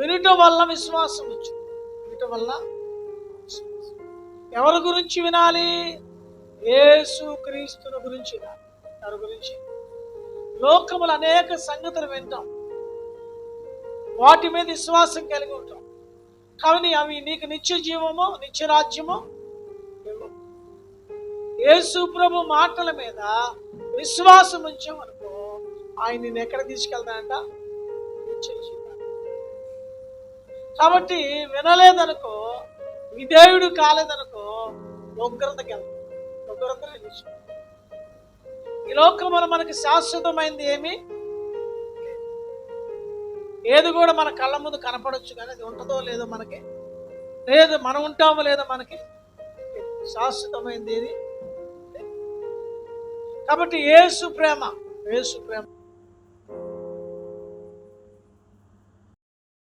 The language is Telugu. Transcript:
వినుట వల్ల విశ్వాసం వచ్చు వినుట వల్ల ఎవరి గురించి వినాలి? యేసు క్రీస్తుని గురించి వారి గురించి? లోకములు అనేక సంగతులు వింటాం. వాటి మీద విశ్వాసం కలిగి ఉంటాం. కానీ అవి నీకు నిత్య జీవము నిత్య రాజ్యము యేసు ప్రభు మాటల మీద విశ్వాసం ఉంచామనుకో ఆయన నేను ఎక్కడ తీసుకెళ్తానంట నిత్య కాబట్టి వినలేదనుకో విధేయుడు కాలేదనుకో ఉగ్రతకి వెళ్తాం. ఉగ్రత నిలిచి ఈ లోకంలో మనకి శాశ్వతమైంది ఏమి? ఏది కూడా మన కళ్ళ ముందు కనపడొచ్చు కానీ అది ఉంటుందో లేదో మనకి లేదు మనం ఉంటామో లేదో మనకి శాశ్వతమైంది ఏది? కాబట్టి ఏసు ప్రేమ ఏసు ప్రేమ.